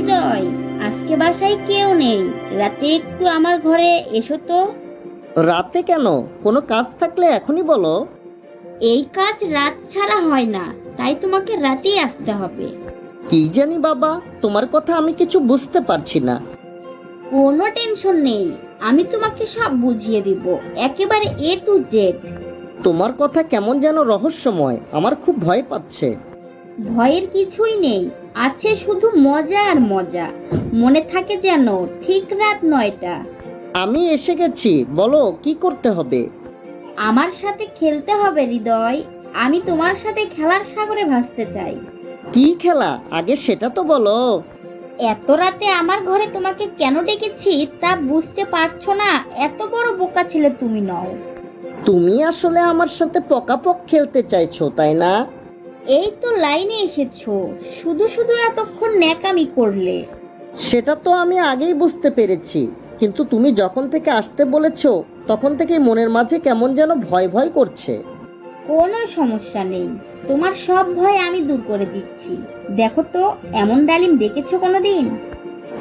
হৃদয় আজকে বাসায় কেউ নেই। রাতে একটু আমার ঘরে এসো তো। রাতে কেন? কোনো কাজ থাকলে এখনই বলো। এই কাজ রাত ছাড়া হয় না তাই তোমাকে রাতেই আসতে হবে। কি জানি বাবা তোমার কথা আমি কিছু বুঝতে পারছি না। কোনো টেনশন নেই আমি তোমাকে সব বুঝিয়ে দিব একেবারে এ টু জেড তোমার কথা কেমন যেন রহস্যময় আমার খুব ভয় পাচ্ছে। ভয়ের কিছুই নেই। আছে শুধু মজা আর মজা। মনে থাকে যেন ঠিক রাত নয়টা। আমি এসে গেছি। বলো কি করতে হবে? আমার সাথে খেলতে হবে হৃদয়। আমি তোমার সাথে খেলার সাগরে ভাসতে চাই। কি খেলা? আগে সেটা তো বলো। এত রাতে আমার ঘরে তোমাকে কেন ডেকেছি তা বুঝতে পারছ না? এত বড় বোকা ছেলে তুমি নও। তুমি আসলে আমার সাথে পকাপক খেলতে চাইছো তাই না? এই তো লাইনে এসেছ। শুধু শুধু এতক্ষণ ন্যাকামি করলে। সেটা তো আমি আগেই বুঝতে পেরেছি। কিন্তু তুমি যখন থেকে আসতে বলেছ তখন থেকে মনের মাঝে কেমন যেন ভয় ভয় করছে। কোনো সমস্যা নেই। তোমার সব ভয় আমি দূর করে দিচ্ছি। দেখো তো এমন ডালিম দেখেছ কোনোদিন?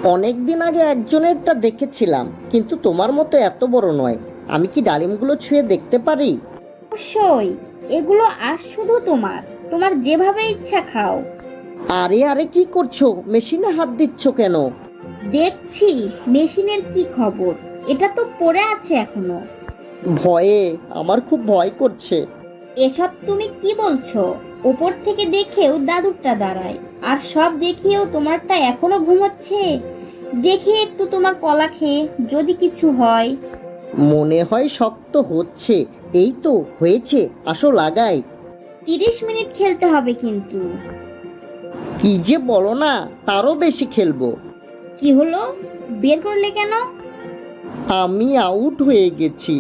অনেক দিন আগে একজনেরটা দেখেছিলাম কিন্তু তোমার মতো এত বড় নয়। আমি কি ডালিমগুলো ছুঁয়ে দেখতে পারি? অবশ্যই। এগুলো আজ শুধু তোমার। তোমার যেভাবে ইচ্ছা খাও। আরে আরে কি করছ? মেশিনে হাত দিচ্ছ কেন? দেখছি মেশিনের কি খবর? এটা তো পড়ে আছে এখনও। ভয়ে আমার খুব ভয় করছে। এসব তুমি কি বলছো? উপর থেকে দেখেও দাদুরটা দাঁড়ায় আর সব দেখিয়েও তোমারটা এখনও ঘুমোচ্ছে? দেখে একটু তোমার কলা খেয়ে যদি কিছু হয়। মনে হয় শক্ত হচ্ছে। এই তো হয়েছে। আসো লাগাই। তিরিশ মিনিট খেলতে হবে কিন্তু। কি যে বলো না তারও বেশি খেলব। কি হলো? বের করলে কেন? আমি আউট হয়ে গেছি।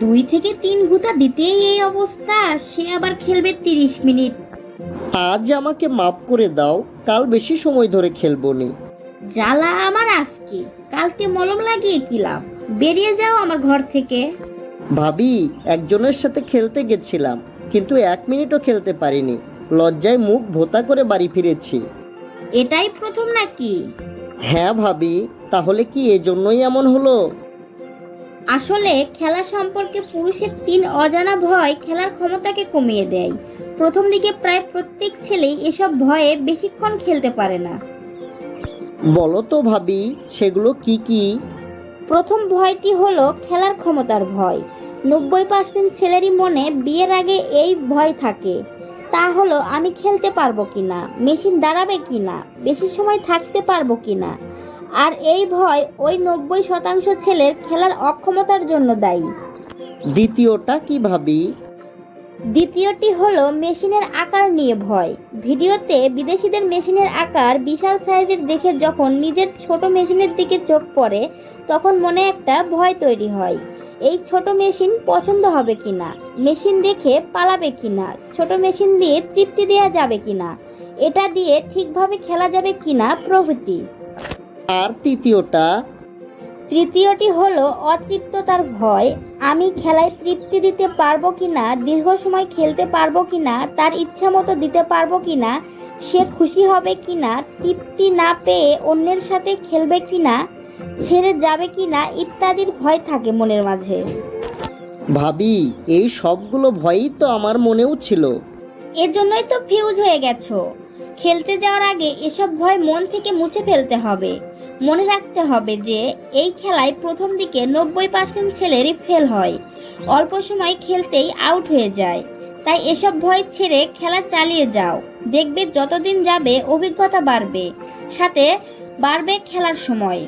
দুই থেকে তিন ঘুতা দিতেই এই অবস্থা সে আবার খেলবে তিরিশ মিনিট। আজ আমাকে মাফ করে দাও কাল বেশি সময় ধরে খেলব নি। জ্বালা আমার আজকে কালকে মলম লাগিয়ে কি লাভ? বেরিয়ে যাও আমার ঘর থেকে। ভাবি একজনের সাথে খেলতে গেছিলাম। কিন্তু এক মিনিটও খেলতে পারিনি। লজ্জায় মুখ ভোতা করে বাড়ি ফিরেছি। এটাই প্রথম নাকি? হ্যাঁ ভাবি তাহলে কি এজন্যই এমন হলো? আসলে খেলা সম্পর্কে পুরুষের তিন অজানা ভয় খেলার ক্ষমতাকে কমিয়ে দেয়। প্রথম দিকে প্রায় প্রত্যেক ছেলেই এসব ভয়ে বেশিক্ষণ খেলতে পারে না। বলো তো ভাবি সেগুলো কি কি? প্রথম ভয়টি হলো খেলার ক্ষমতার ভয়। নব্বই পার্সেন্ট ছেলেরই মনে বিয়ের আগে এই ভয় থাকে। তা হলো আমি খেলতে পারব কিনা? মেশিন দাঁড়াবে কি না বেশি সময় থাকতে পারব কি না আর এই ভয় ওই নব্বই শতাংশ ছেলের খেলার অক্ষমতার জন্য দায়ী। দ্বিতীয়টা কি ভাবি? দ্বিতীয়টি হলো মেশিনের আকার নিয়ে ভয়। ভিডিওতে বিদেশিদের মেশিনের আকার বিশাল সাইজের দেখে যখন নিজের ছোট মেশিনের দিকে চোখ পড়ে তখন মনে একটা ভয় তৈরি হয়। এই ছোট মেশিন পছন্দ হবে কিনা? মেশিন দেখে পালাবে কিনা? ছোট মেশিন দিয়ে তৃপ্তি দেওয়া যাবে কিনা? এটা দিয়ে ঠিকভাবে খেলা যাবে কিনা প্রভৃতি? আর তৃতীয়টা? তৃতীয়টি হলো অতৃপ্ততার ভয়। আমি খেলায় তৃপ্তি দিতে পারব কিনা? দীর্ঘ সময় খেলতে পারব কিনা? তার ইচ্ছা মতো দিতে পারব কিনা? সে খুশি হবে কিনা? তৃপ্তি না পেয়ে অন্যের সাথে খেলবে কিনা? ছেড়ে যাবে কিনা ইত্যাদির ভয় থাকে মনের মাঝে। ভাবি এই সবগুলো ভয়ই তো আমার মনেও ছিল। এর জন্যই তো ফিউজ হয়ে গেছো। খেলতে যাওয়ার আগে এসব ভয় মন থেকে মুছে ফেলতে হবে। মনে রাখতে হবে যে এই খেলায় প্রথম দিকে নব্বই পার্সেন্ট ছেলেরই ফেল হয়। অল্প সময় খেলতেই আউট হয়ে যায়। তাই এসব ভয় ছেড়ে খেলা চালিয়ে যাও। দেখবে যতদিন যাবে অভিজ্ঞতা বাড়বে। সাথে বাড়বে খেলার সময়।